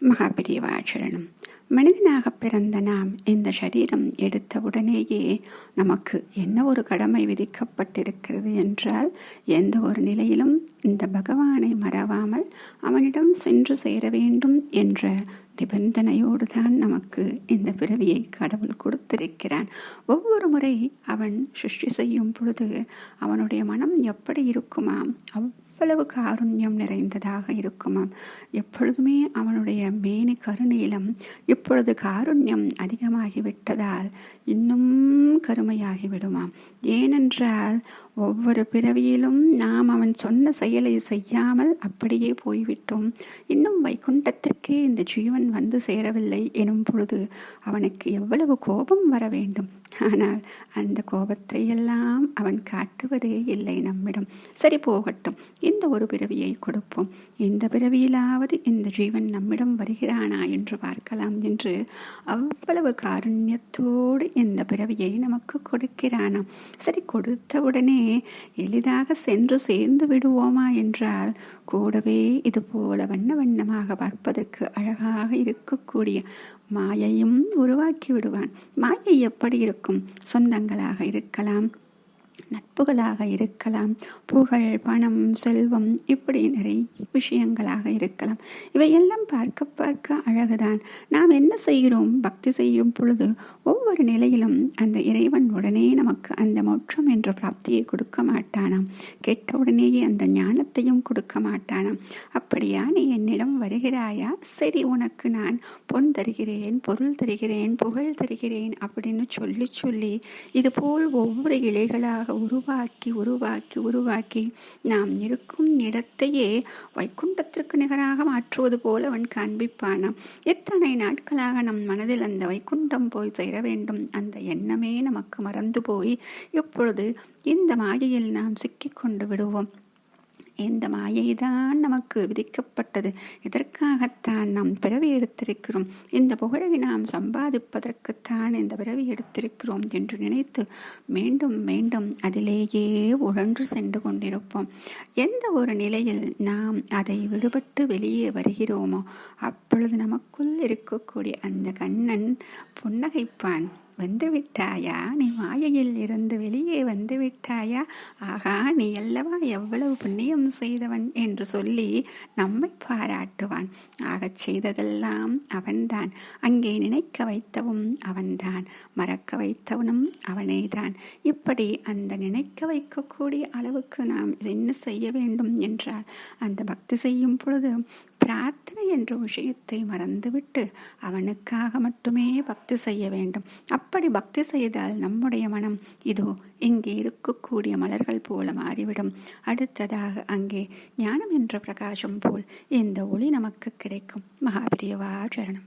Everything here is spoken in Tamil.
மகாபிரிவாச்சரணம். மனிதனாக பிறந்த நாம் இந்த சரீரம் எடுத்தவுடனேயே நமக்கு என்ன ஒரு கடமை விதிக்கப்பட்டிருக்கிறது என்றால் எந்த ஒரு நிலையிலும் இந்த பகவானை மறவாமல் அவனிடம் சென்று சேர வேண்டும் என்ற நிபந்தனையோடு தான் நமக்கு இந்த பிறவியை கடவுள் கொடுத்திருக்கிறான். ஒவ்வொரு முறை அவன் சிருஷ்டி செய்யும் பொழுது அவனுடைய மனம் எப்படி இருக்குமாம்? அவ் எவ்வளவு காருண்யம் நிறைந்ததாக இருக்குமாம் எப்பொழுதுமே அவனுடைய மேனி கருநீளம் இப்பொழுது காருண்யம் அதிகமாகிவிட்டதால் இன்னும் கருமையாகிவிடுமாம் ஏனென்றால் ஒவ்வொரு பிறவியிலும் நாம் அவன் சொன்ன செயலை செய்யாமல் அப்படியே போய்விட்டோம். இன்னும் வைகுண்டத்திற்கே இந்த ஜீவன் வந்து சேரவில்லை எனும் பொழுது அவனுக்கு எவ்வளவு கோபம் வர வேண்டும். ஆனால் அந்த கோபத்தை எல்லாம் அவன் காட்டுவதே இல்லை நம்மிடம். சரி போகட்டும். இந்த ஒரு பிறவியை கொடுப்போம். இந்த பிறவியிலாவது இந்த ஜீவன் நம்மிடம் வருகிறானா என்று பார்க்கலாம் என்று அவ்வளவு காருண்யத்தோடு இந்த பிறவியை நமக்கு கொடுக்கிறானாம் சரி கொடுத்தவுடனே எளிதாக சென்று சேர்ந்து விடுவோமா என்றால் கூடவே இது போல வண்ண வண்ணமாக பார்ப்பதற்கு அழகாக இருக்கக்கூடிய மாயையும் உருவாக்கி விடுவான். மாயை எப்படி இருக்கும்? சொந்தங்களாக இருக்கலாம். நட்புகளாக இருக்கலாம். புகழ் பணம் செல்வம் இப்படி நிறைய விஷயங்களாக இருக்கலாம். இவையெல்லாம் பார்க்க பார்க்க அழகுதான். நாம் என்ன செய்கிறோம்? பக்தி செய்யும் பொழுது ஒவ்வொரு நிலையிலும் அந்த இறைவன் உடனே நமக்கு அந்த மோட்சம் என்ற பிராப்தியை கொடுக்க மாட்டானாம். கேட்டவுடனேயே அந்த ஞானத்தையும் கொடுக்க மாட்டானாம். அப்படியா நீ என்னிடம் வருகிறாயா? சரி உனக்கு நான் பொன் தருகிறேன் பொருள் தருகிறேன் புகழ் தருகிறேன் அப்படின்னு சொல்லி சொல்லி இதுபோல் ஒவ்வொரு இலைகளாக உருவாக்கி உருவாக்கி உருவாக்கி நாம் இருக்கும் இடத்தையே வைக்குண்டத்திற்கு நிகராக மாற்றுவது போல அவன் காண்பிப்பானாம். எத்தனை நாட்களாக நம் மனதில் அந்த வைக்குண்டம் போய் சேர வேண்டும்? அந்த எண்ணமே நமக்கு மறந்து போய் இப்பொழுது இந்த மாயையில் நாம் சிக்கிக்கொண்டு விடுவோம். இந்த மாயைதான் நமக்கு விதிக்கப்பட்டது. இதற்காகத்தான் நாம் பிறவி எடுத்திருக்கிறோம்? இந்த புகழை நாம் சம்பாதிப்பதற்குத்தான் இந்த பிறவி எடுத்திருக்கிறோம் என்று நினைத்து மீண்டும் மீண்டும் அதிலேயே உழன்று சென்று கொண்டிருப்போம். எந்த ஒரு நிலையில் நாம் அதை விடுபட்டு வெளியே வருகிறோமோ அப்பொழுது நமக்குள் இருக்கக்கூடிய அந்த கண்ணன் புன்னகைப்பான் வந்து விட்டாயா நீ மாயையில் இருந்து வெளியே வந்து விட்டாயா ஆகா நீ அல்லவா எவ்வளவு புண்ணியம் செய்தவன் என்று சொல்லி நம்மை பாராட்டுவான். ஆகச் செய்ததெல்லாம் அவன்தான். அங்கே நினைக்க வைத்தவும் அவன்தான். மறக்க வைத்தவனும் அவனேதான். இப்படி அந்த நினைக்க வைக்கக்கூடிய அளவுக்கு நாம் என்ன செய்ய வேண்டும் என்றால் அந்த பக்தி செய்யும் பொழுது பிரார்த்தனை என்ற விஷயத்தை மறந்துவிட்டு அவனுக்காக மட்டுமே பக்தி செய்ய வேண்டும். அப்படி பக்தி செய்தால் நம்முடைய மனம் இதோ இங்கே இருக்கக்கூடிய மலர்கள் போல மாறிவிடும். அடுத்ததாக அங்கே ஞானம் என்ற பிரகாசம் போல் இந்த ஒளி நமக்கு கிடைக்கும். மகாபிரியவா சரணம்.